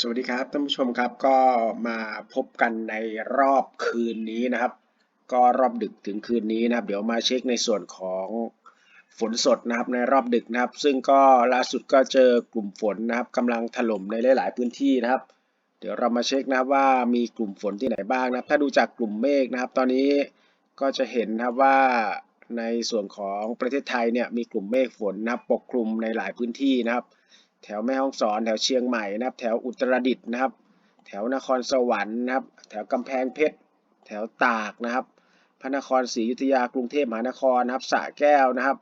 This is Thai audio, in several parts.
สวัสดีครับท่านผู้ชมครับก็มาพบกันในรอบคืนนี้นะครับ ก็รอบดึกถึงคืนนี้นะครับ เดี๋ยวมาเช็คในส่วนของฝนสดนะครับในรอบดึกนะครับ ซึ่งก็ล่าสุดก็เจอกลุ่มฝนนะครับกำลังถล่มในหลาย ๆ พื้นที่นะครับ เดี๋ยวเรามาเช็คนะครับว่ามีกลุ่มฝนที่ไหนบ้างนะครับ ถ้าดูจากกลุ่มเมฆนะครับ ตอนนี้ก็จะเห็นนะครับว่าในส่วนของประเทศไทยเนี่ยมีกลุ่มเมฆฝนนับปกคลุมในหลายพื้นที่นะครับ แถวแม่ฮ่องสอนแถวเชียงใหม่นะครับ แถวอุตรดิตถ์นะครับ แถวนครสวรรค์นะครับ แถวกำแพงเพชร แถวตากนะครับ พระนครศรีอยุธยากรุงเทพมหานครนะครับสระแก้วนะครับ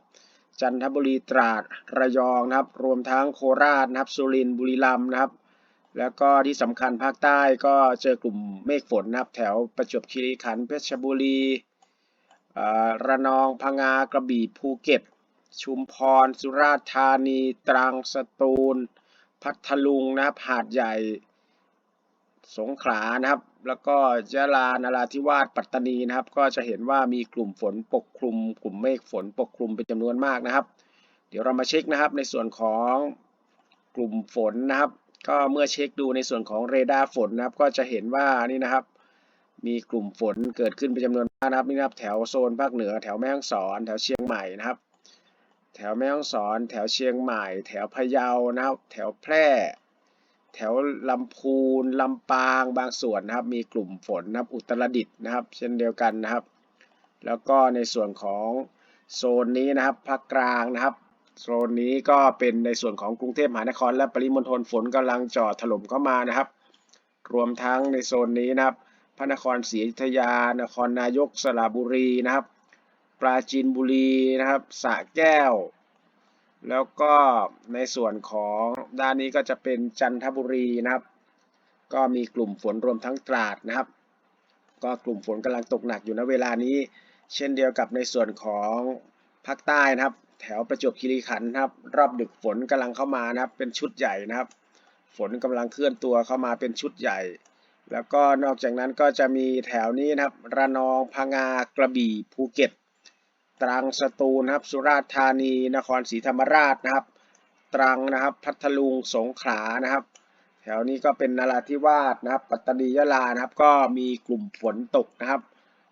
จันทบุรีตราดระยองนะครับ รวมทั้งโคราชนะครับสุรินทร์บุรีรัมย์นะครับ แล้วก็ที่สำคัญภาคใต้ก็เจอกลุ่มเมฆฝนนะครับ แถวประจวบคีรีขันธ์เพชรบุรีระนองพังงากระบี่ภูเก็ต ชุมพร สุราษฎร์ธานี ตรัง สตูล พัทลุงนะครับ หาดใหญ่ สงขลานะครับ แล้วก็ยะลานราธิวาส ปัตตานีนะครับ ก็จะเห็นว่ามีกลุ่มฝนปกคลุม กลุ่มเมฆฝนปกคลุมเป็นจำนวนมากนะครับ เดี๋ยวเรามาเช็คนะครับในส่วนของกลุ่มฝนนะครับ ก็เมื่อเช็คดูในส่วนของเรดาร์ฝนนะครับ ก็จะเห็นว่านี่นะครับมีกลุ่มฝนเกิดขึ้นเป็นจำนวนมากนะครับนี่นะครับแถวโซนภาคเหนือแถวแม่ฮ่องสอน แถวเชียงใหม่นะครับ แถวแม่ฮ่องสอน แถวเชียงใหม่ แถวพะเยานะครับ แถวแพร่ แถวลำพูนลำปางบางส่วนนะครับ มีกลุ่มฝนนะครับอุตรดิตถ์นะครับ เช่นเดียวกันนะครับ แล้วก็ในส่วนของโซนนี้นะครับภาคกลางนะครับโซนนี้ก็เป็นในส่วนของกรุงเทพมหานคร และปริมณฑลฝนกำลังจ่อถล่มเข้ามานะครับ รวมทั้งในโซนนี้นะครับ พระนครศรีอยุธยา นครนายกสระบุรีนะครับ ปราจีนบุรีนะครับสระแก้ว แล้วก็ในส่วนของด้านนี้ก็จะเป็นจันทบุรีนะครับ ก็มีกลุ่มฝนรวมทั้งตราดนะครับ ก็กลุ่มฝนกำลังตกหนักอยู่ณเวลานี้ เช่นเดียวกับในส่วนของภาคใต้นะครับ แถวประจวบคีรีขันธ์นะครับ รอบดึกฝนกำลังเข้ามานะครับ เป็นชุดใหญ่นะครับ ฝนกำลังเคลื่อนตัวเข้ามาเป็นชุดใหญ่แล้วก็นอกจากนั้นก็จะมีแถวนี้นะครับ ระนอง พังงา กระบี่ ภูเก็ต ตรังสตูลนะครับ สุราษฎร์ธานี นครศรีธรรมราชนะครับ ตรังนะครับ พัทลุง สงขลานะครับ แถวนี้ก็เป็นนราธิวาสนะครับ ปัตตานียะลานะครับ ก็มีกลุ่มฝนตกนะครับ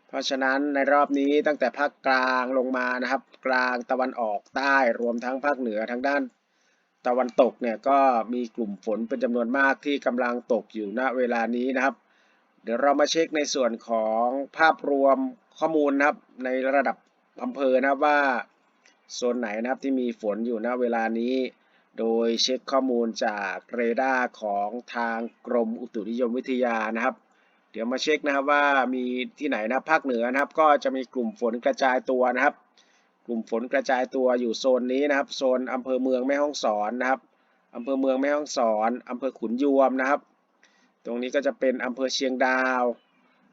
เพราะฉะนั้นในรอบนี้ตั้งแต่ภาคกลางลงมานะครับ กลางตะวันออกใต้รวมทั้งภาคเหนือทางด้านตะวันตกเนี่ยก็มีกลุ่มฝนเป็นจำนวนมากที่กำลังตกอยู่ณเวลานี้นะครับ เดี๋ยวเรามาเช็คในส่วนของภาพรวมข้อมูลนะครับในระดับ อำเภอนะครับว่าโซนไหนนะครับที่มีฝนอยู่ณเวลานี้ โดยเช็คข้อมูลจากเรดาร์ของทางกรมอุตุนิยมวิทยานะครับ เดี๋ยวมาเช็คนะครับว่ามีที่ไหนนะภาคเหนือนะครับ ก็จะมีกลุ่มฝนกระจายตัวนะครับ กลุ่มฝนกระจายตัวอยู่โซนนี้นะครับ โซนอำเภอเมืองแม่ฮ่องสอนนะครับอำเภอเมืองแม่ฮ่องสอนอำเภอขุนยวมนะครับ ตรงนี้ก็จะเป็นอำเภอเชียงดาว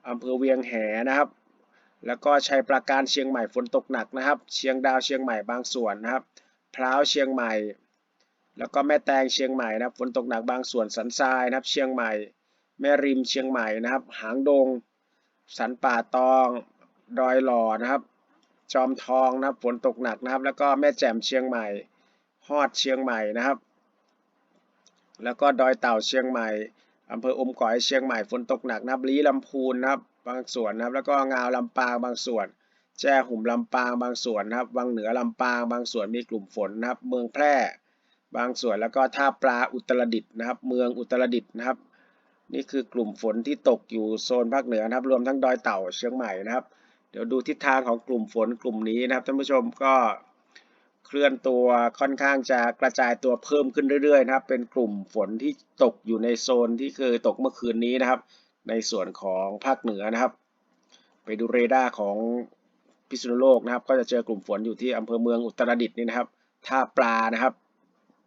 อำเภอเวียงแหนะครับ แล้วก็ชัยปราการเชียงใหม่ฝนตกหนักนะครับ เชียงดาวเชียงใหม่บางส่วนนะครับพร้าวเชียงใหม่ แล้วก็แม่แตงเชียงใหม่นะครับฝนตกหนักบางส่วนสันทรายนะครับ เชียงใหม่ แม่ริมเชียงใหม่นะครับ หางดง สันป่าตอง ดอยหล่อนะครับ จอมทองนะครับฝนตกหนักนะครับ แล้วก็แม่แจ่มเชียงใหม่ฮอดเชียงใหม่นะครับ แล้วก็ดอยเต่าเชียงใหม่อำเภออมก๋อยเชียงใหม่ฝนตกหนักนะครับลีลำพูนนะครับ บางส่วนนะครับ แล้วก็งาวลำปางบางส่วน แจ้หุ่มลำปางบางส่วนนะครับวังเหนือลำปางบางส่วนมีกลุ่มฝนนะครับ เมืองแพร่ บางส่วนแล้วก็ท่าปลาอุตรดิตถ์นะครับ เมืองอุตรดิตถ์นะครับ นี่คือกลุ่มฝนที่ตกอยู่โซนภาคเหนือนะครับ รวมทั้งดอยเต่าเชียงใหม่นะครับ เดี๋ยวดูทิศทางของกลุ่มฝนกลุ่มนี้นะครับท่านผู้ชมก็เคลื่อนตัวค่อนข้างจะกระจายตัวเพิ่มขึ้นเรื่อยๆนะครับ เป็นกลุ่มฝนที่ตกอยู่ในโซนที่เคยตกเมื่อคืนนี้นะครับ ในส่วนของภาคเหนือนะครับ ไปดูเรดาร์ของพิษณุโลกนะครับ ก็จะเจอกลุ่มฝนอยู่ที่อำเภอเมืองอุตรดิตถ์นี่นะครับท่าปลานะครับ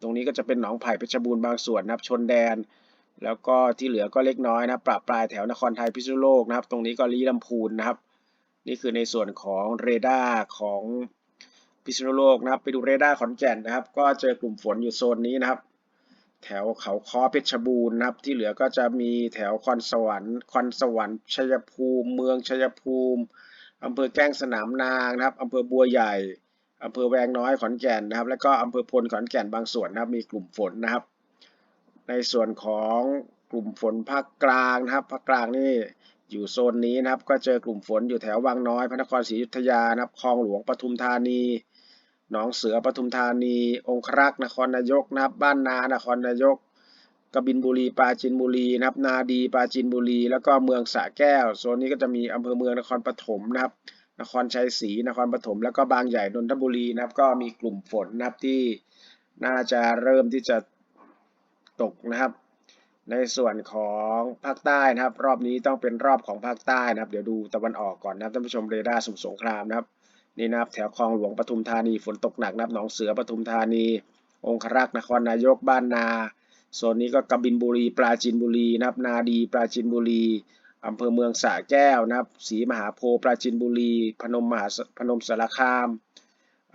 ตรงนี้ก็จะเป็นหนองไผ่เพชรบูรณ์บางส่วนนะครับ ชนแดน แล้วก็ที่เหลือก็เล็กน้อยนะครับปราปลายแถวนครไทยพิษณุโลกนะครับ ตรงนี้ก็ลีลำพูนนะครับ นี่คือในส่วนของเรดาร์ของพิษณุโลกนะครับ ไปดูเรดาร์ขอนแก่นนะครับ ก็เจอกลุ่มฝนอยู่โซนนี้นะครับ แถวเขาค้อเพชรบูรณ์นะครับ ที่เหลือก็จะมีแถวคอนสวรรค์คอนสวรรค์ชัยภูมิ เมืองชัยภูมิอำเภอแก้งสนามนางนะครับอำเภอบัวใหญ่อำเภอแวงน้อยขอนแก่นนะครับ แล้วก็อำเภอพลขอนแก่นบางส่วนนะครับ มีกลุ่มฝนนะครับ ในส่วนของกลุ่มฝนภาคกลางนะครับภาคกลางนี่อยู่โซนนี้นะครับ ก็เจอกลุ่มฝนอยู่แถววังน้อยพระนครศรีอยุธยานะครับคลองหลวงปทุมธานี หนองเสือปทุมธานี องครักษ์นครนายกนะครับ บ้านนานครนายกกบินบุรีปราจีนบุรีนะครับ นาดีปราจีนบุรี แล้วก็เมืองสระแก้วโซนนี้ก็จะมีอำเภอเมืองนครปฐมนะครับ นครชัยศรีนครปฐมแล้วก็บางใหญ่นนทบุรีนะครับ ก็มีกลุ่มฝนนะครับที่น่าจะเริ่มที่จะตกนะครับ ในส่วนของภาคใต้นะครับ รอบนี้ต้องเป็นรอบของภาคใต้นะครับ เดี๋ยวดูตะวันออกก่อนนะครับท่านผู้ชมเรดาร์สมุทรสงครามนะครับ นี่นะครับแถวคลองหลวงปทุมธานีฝนตกหนักนะครับหนองเสือปทุมธานี องครักษ์นครนายกบ้านนาโซนนี้ก็กบินบุรีปราจีนบุรีนะครับนาดีปราจีนบุรีอำเภอเมืองสระแก้วนะครับศรีมหาโพธิ์ปราจีนบุรี พนมมหาพนมสารคาม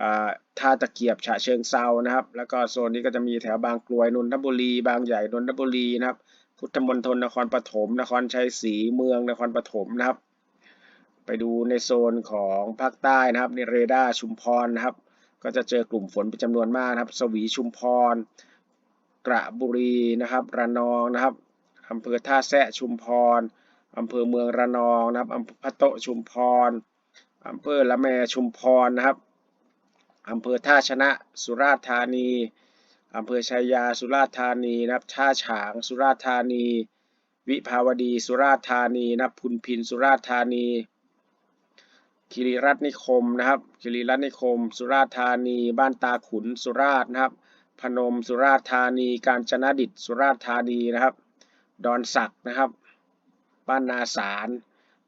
อ่าท่าตะเกียบฉะเชิงเซานะครับ แล้วก็โซนนี้ก็จะมีแถวบางกลวยนนทบุรี บางใหญ่นนทบุรีนะครับพุทธมณฑลนครปฐมนครชัยศรีเมืองนครปฐมนะครับ ไปดูในโซนของภาคใต้นะครับในเรดาร์ชุมพรนะครับ ก็จะเจอกลุ่มฝนเป็นจำนวนมากนะครับ สวีชุมพร กระบุรีนะครับ ระนองนะครับอำเภอท่าแซะชุมพรอำเภอเมืองระนองนะครับอำเภอพะโตชุมพรอำเภอละแมชุมพรนะครับอำเภอท่าชนะสุราษฎร์ธานีอำเภอชัยยาสุราษฎร์ธานีนะครับท่าฉางสุราษฎร์ธานี วิภาวดีสุราษฎร์ธานีนะครับพุนพินสุราษฎร์ธานี คิริรัตนิคมนะครับคิริรัตนิคม สุราษฎร์ธานี บ้านตาขุนสุราษฎร์นะครับ พนมสุราษฎร์ธานี กาญจนดิตสุราษฎร์ธานีนะครับ ดอนสักนะครับ บ้านนาสาร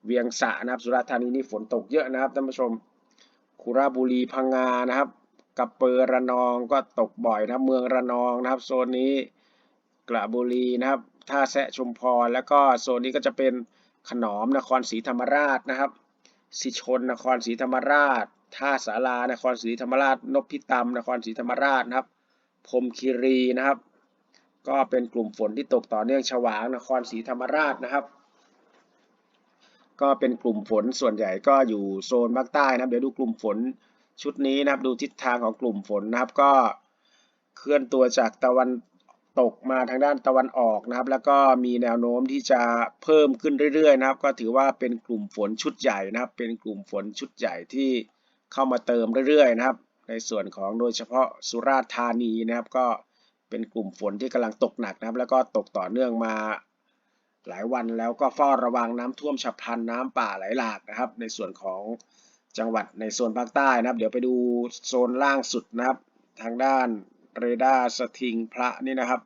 เวียงสะนะครับ สุราษฎร์ธานีนี่ฝนตกเยอะนะครับท่านผู้ชมคุระบุรีพังงานะครับกับเปอร์ระนองก็ตกบ่อยนะครับ เมืองระนองนะครับ โซนนี้กระบุรีนะครับ ท่าแซะชุมพร แล้วก็โซนนี้ก็จะเป็นขนอมนครศรีธรรมราชนะครับ สิชนนครศรีธรรมราช ท่าสารานครศรีธรรมราช นพิตำนครศรีธรรมราชนะครับพรมคีรีนะครับ ก็เป็นกลุ่มฝนที่ตกต่อเนื่องฉวางนครศรีธรรมราชนะครับ ก็เป็นกลุ่มฝนส่วนใหญ่ก็อยู่โซนภาคใต้นะครับเดี๋ยวดูกลุ่มฝนชุดนี้นะครับดูทิศทางของกลุ่มฝนนะครับก็เคลื่อนตัวจากตะวัน ตกมาทางด้านตะวันออกนะครับ แล้วก็มีแนวโน้มที่จะเพิ่มขึ้นเรื่อยๆนะครับ ก็ถือว่าเป็นกลุ่มฝนชุดใหญ่นะครับ เป็นกลุ่มฝนชุดใหญ่ที่เข้ามาเติมเรื่อยๆนะครับ ในส่วนของโดยเฉพาะสุราษฎร์ธานีนะครับ ก็เป็นกลุ่มฝนที่กำลังตกหนักนะครับ แล้วก็ตกต่อเนื่องมาหลายวันแล้วก็เฝ้าระวังน้ำท่วมฉับพลันน้ำป่าไหลหลากนะครับ ในส่วนของจังหวัดในโซนภาคใต้นะครับ เดี๋ยวไปดูโซนล่างสุดนะครับ ทางด้าน เรดาร์สทิงพระนี่นะครับ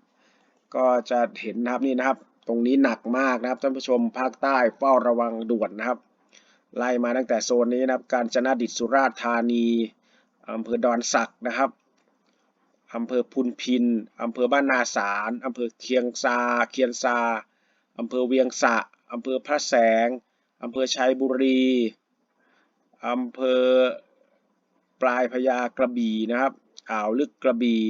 ก็จะเห็นนะครับนี่นะครับ ตรงนี้หนักมากนะครับท่านผู้ชมภาคใต้เฝ้าระวังด่วนนะครับ ไล่มาตั้งแต่โซนนี้นะครับ กาญจนดิตสุราษฎร์ธานีอำเภอดอนสักนะครับอำเภอพุนพินอำเภอบ้านนาสารอำเภอเคียงซา เคียนซาอำเภอเวียงสะอำเภอพระแสงอำเภอชัยบุรีอำเภอปลายพญากระบี่นะครับ อ่าวลึกกระบี่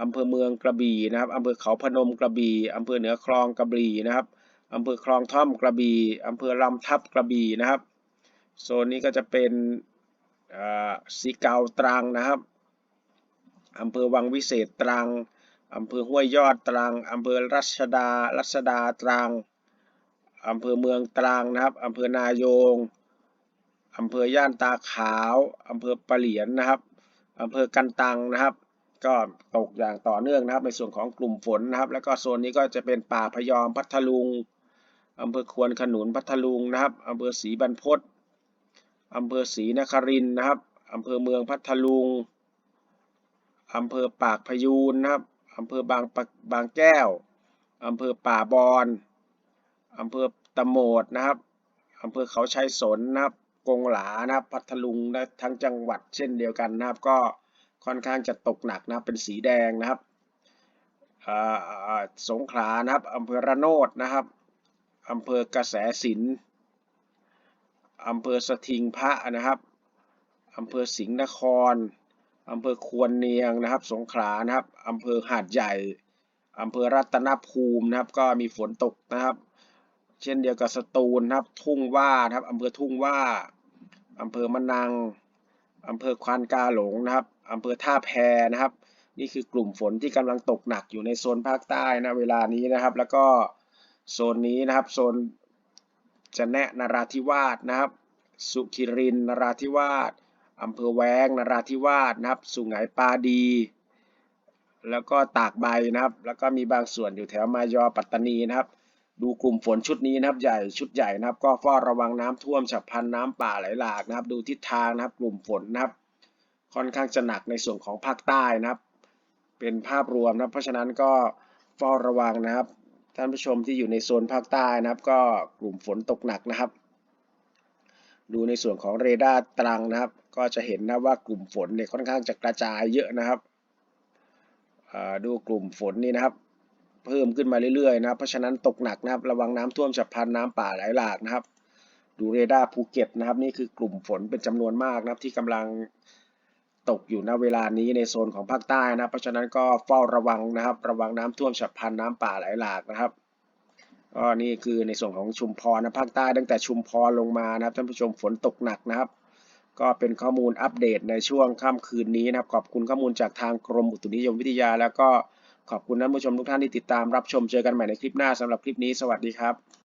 อำเภอเมืองกระบี่นะครับอำเภอเขาพนมกระบี่อำเภอเหนือคลองกระบี่นะครับอำเภอคลองท่อมกระบี่อำเภอลำทับกระบี่นะครับ โซนนี้ก็จะเป็นสีเกาตรังนะครับอำเภอวังวิเศษตรังอำเภอห้วยยอดตรังอำเภอรัชดารัชดาตรังอำเภอเมืองตรังนะครับอำเภอนายงอำเภอย่านตาขาวอำเภอปะเหลียนนะครับ อำเภอกันตังนะครับ ก็ตกอย่างต่อเนื่องนะครับ ในส่วนของกลุ่มฝนนะครับ แล้วก็โซนนี้ก็จะเป็นป่าพยอมพัทลุงอำเภอควนขนุนพัทลุงนะครับอำเภอศรีบรรพตอำเภอศรีนครินนะครับอำเภอเมืองพัทลุงอำเภอปากพยูนนะครับอำเภอบางบางแก้วอำเภอป่าบอนอำเภอตะโหมดนะครับอำเภอเขาชัยสนนะครับ กงหลานะครับพัทลุงนะทั้งจังหวัดเช่นเดียวกันนะครับ ก็ค่อนข้างจะตกหนักนะเป็นสีแดงนะครับสงขลานะครับอำเภอระโนดนะครับอำเภอกระแสสินอำเภอสถิงพระนะครับอำเภอสิงห์นครอำเภอควรเนียงนะครับ สงขลานะครับอำเภอหาดใหญ่อำเภอรัตนภูมินะครับ ก็มีฝนตกนะครับ เช่นเดียวกับสตูลนะครับ ทุ่งว่านะครับอำเภอทุ่งว่าอำเภอมะนังอำเภอควานกาหลงนะครับอำเภอท่าแพนะครับ นี่คือกลุ่มฝนที่กำลังตกหนักอยู่ในโซนภาคใต้นะเวลานี้นะครับ แล้วก็โซนนี้นะครับโซนจะแนะนราธิวาสนะครับ สุขิรินทร์นราธิวาสอำเภอแวงนราธิวาสนะครับ สุไหงปาดี แล้วก็ตากใบนะครับ แล้วก็มีบางส่วนอยู่แถวมายอปัตตานีนะครับ ดูกลุ่มฝนชุดนี้นะครับใหญ่ชุดใหญ่นะครับ ก็เฝ้าระวังน้ำท่วมฉับพลันน้ำป่าไหลหลากนะครับ ดูทิศทางนะครับ กลุ่มฝนนะครับ ค่อนข้างจะหนักในส่วนของภาคใต้นะครับ เป็นภาพรวมนะครับเพราะฉะนั้นก็เฝ้าระวังนะครับ ท่านผู้ชมที่อยู่ในโซนภาคใต้นะครับ ก็กลุ่มฝนตกหนักนะครับ ดูในส่วนของเรดาร์ตรังนะครับ ก็จะเห็นนะว่ากลุ่มฝนเนี่ยค่อนข้างจะกระจายเยอะนะครับดูกลุ่มฝนนี่นะครับ เพิ่มขึ้นมาเรื่อยๆนะครับ เพราะฉะนั้นตกหนักนะครับ ระวังน้ำท่วมฉับพลันน้ำป่าไหลหลากนะครับ ดูเรดาร์ภูเก็ตนะครับ นี่คือกลุ่มฝนเป็นจำนวนมากนะครับที่กำลังตกอยู่ณเวลานี้ในโซนของภาคใต้นะครับเพราะฉะนั้นก็เฝ้าระวังนะครับ ระวังน้ำท่วมฉับพลันน้ำป่าไหลหลากนะครับก็นี่คือในส่วนของชุมพรนะภาคใต้ตั้งแต่ชุมพรลงมานะครับท่านผู้ชมฝนตกหนักนะครับ ก็เป็นข้อมูลอัปเดตในช่วงค่ำคืนนี้นะครับ ขอบคุณข้อมูลจากทางกรมอุตุนิยมวิทยา แล้วก็ ขอบคุณท่านผู้ชมทุกท่านที่ติดตามรับชมเจอกันใหม่ในคลิปหน้าสำหรับคลิปนี้สวัสดีครับ